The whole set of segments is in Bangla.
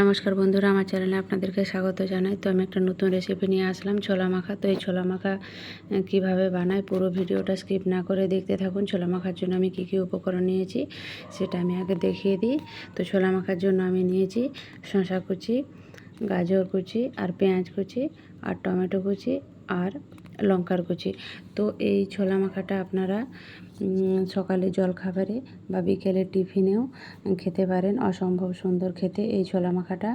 নমস্কার বন্ধুরা, আমার চ্যানেলে আপনাদেরকে স্বাগত জানাই। তো আমি একটা নতুন রেসিপি নিয়ে আসলাম, ছোলা মাখা। তো এই ছোলা মাখা কীভাবে বানায় পুরো ভিডিওটা স্কিপ না করে দেখতে থাকুন। ছোলা মাখার জন্য আমি কী কী উপকরণ নিয়েছি, সেটা আমি আগে দেখিয়ে দিই। তো ছোলা মাখার জন্য আমি নিয়েছি শশা কুচি, গাজর কুচি আর পেঁয়াজ কুচি আর টমেটো কুচি আর লঙ্কার কুচি। তো এই ছোলা মাখাটা আপনারা সকালে জলখাবারে বা বিকেলে টিফিনেও খেতে পারেন। অসম্ভব সুন্দর খেতে এই ছোলা মাখাটা।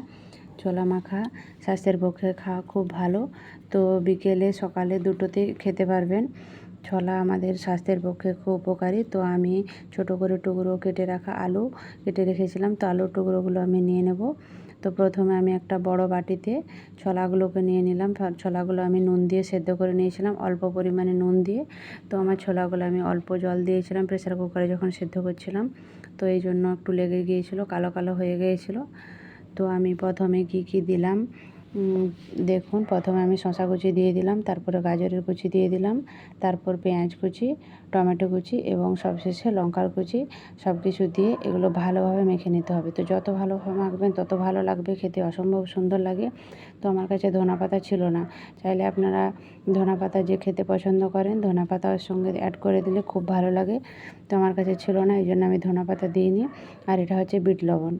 ছোলা মাখা স্বাস্থ্যের পক্ষে খাওয়া খুব ভালো। তো বিকেলে সকালে দুটোতে খেতে পারবেন। ছোলা আমাদের স্বাস্থ্যের পক্ষে খুব উপকারী। তো আমি ছোট করে টুকরো কেটে রাখা আলু কেটে রেখেছিলাম। তো আলুর টুকরোগুলো আমি নিয়ে নেব। তো প্রথমে আমি একটা বড় বাটিতে ছোলাগুলোকে নিয়ে নিলাম। ছোলাগুলো আমি নুন দিয়ে সেদ্ধ করে নিয়েছিলাম। অল্প পরিমাণে নুন দিয়ে তো আমার ছোলাগুলো আমি অল্প জল দিয়েছিলাম প্রেসার কুকারে যখন সেদ্ধ করছিলাম। তো এই জন্য একটু লেগে গিয়েছিল, কালো কালো হয়ে গিয়েছিল। তো আমি প্রথমে কি কি দিলাম? দেখুন, প্রথমে আমি শশা কুচি দিয়ে দিলাম, তারপরে গাজরের কুচি দিয়ে দিলাম, তারপর পেঁয়াজ কুচি, টমেটো কুচি এবং সবশেষে লঙ্কার কুচি সব কিছু দিয়ে এগুলো ভালোভাবে মেখে নিতে হবে। তো যত ভালোভাবে মাখবেন, তত ভালো লাগবে, খেতে অসম্ভব সুন্দর লাগে। তো আমার কাছে ধনা পাতা ছিল না। চাইলে আপনারা ধনা পাতা যে খেতে পছন্দ করেন, ধনা পাতা ওর সঙ্গে অ্যাড করে দিলে খুব ভালো লাগে। তো আমার কাছে ছিল না, এই জন্য আমি ধনা পাতা দিইনি। আর এটা হচ্ছে বিট লবণ।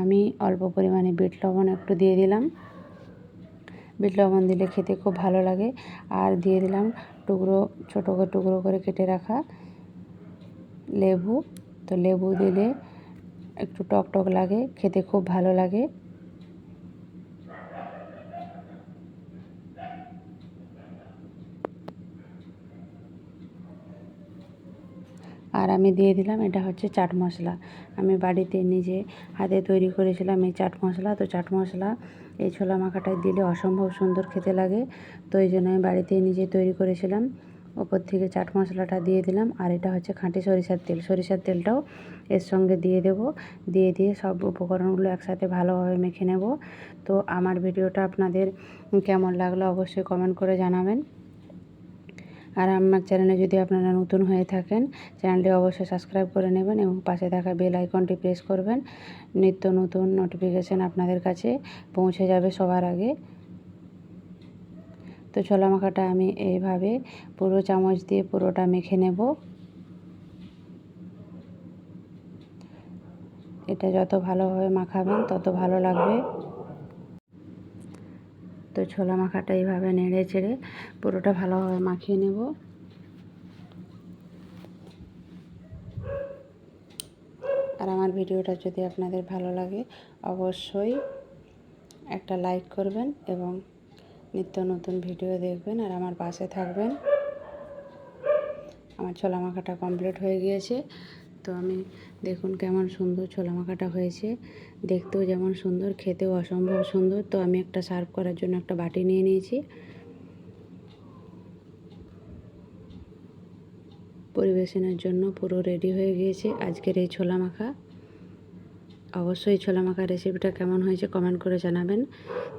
আমি অল্প পরিমাণে বিট লবণ একটু দিয়ে দিলাম। বিট লবণ দিলে খেতে খুব ভালো লাগে। আর দিয়ে দিলাম টুকরো, ছোটো করে টুকরো করে কেটে রাখা লেবু। তো লেবু দিলে একটু টক টক লাগে, খেতে খুব ভালো লাগে। আর আমি দিয়ে দিলাম, এটা হচ্ছে চাট মশলা। আমি বাড়িতে নিজে হাতে তৈরি করেছিলাম এই চাট মশলা। তো চাট মশলা এই ছোলা মাখাটায় দিলে অসম্ভব সুন্দর খেতে লাগে, তো এই জন্য আমি বাড়িতে নিজে তৈরি করেছিলাম। ওপর থেকে চাট মশলাটা দিয়ে দিলাম, আর এটা হচ্ছে খাঁটি সরিষার তেল। সরিষার তেলটাও এর সঙ্গে দিয়ে দেব। দিয়ে দিয়ে সব উপকরণগুলো একসাথে ভালোভাবে মেখে নেব। তো আমার ভিডিওটা আপনাদের কেমন লাগল অবশ্যই কমেন্ট করে জানাবেন। আর আমার চ্যানেলে যদি আপনারা নতুন হয়ে থাকেন, চ্যানেলটি অবশ্যই সাবস্ক্রাইব করে নেবেন এবং পাশে থাকা বেল আইকনটি প্রেস করবেন। নিত্য নতুন নোটিফিকেশান আপনাদের কাছে পৌঁছে যাবে সবার আগে। তো ছোলা মাখাটা আমি এইভাবে পুরো চামচ দিয়ে পুরোটা মেখে নেব। এটা যত ভালোভাবে মাখাবেন তত ভালো লাগবে। তো ছোলা মাখাটা এইভাবে নেড়ে চেড়ে পুরোটা ভালোভাবে মাখিয়ে নেব। আর আমার ভিডিওটা যদি আপনাদের ভালো লাগে, অবশ্যই একটা লাইক করবেন এবং নিত্য নতুন ভিডিও দেখবেন আর আমার পাশে থাকবেন। আমার ছোলা মাখাটা কমপ্লিট হয়ে গিয়েছে। তো আমি দেখুন কেমন সুন্দর ছোলা মাখাটা হয়েছে। দেখতেও যেমন সুন্দর, খেতেও অসম্ভব সুন্দর। তো আমি একটা সার্ভ করার জন্য একটা বাটি নিয়ে নিয়েছি। পরিবেশনের জন্য পুরো রেডি হয়ে গিয়েছে আজকের এই ছোলা মাখা অবশ্যই ছোলা মাখা রেসিপিটা কেমন হয়েছে কমেন্ট করে জানাবেন।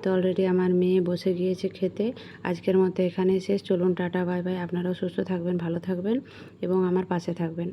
তো অলরেডি আমার মেয়ে বসে গিয়েছে খেতে। আজকের মতো এখানে শেষ। চলুন টাটা, বাই বাই। আপনারাও সুস্থ থাকবেন, ভালো থাকবেন এবং আমার পাশে থাকবেন।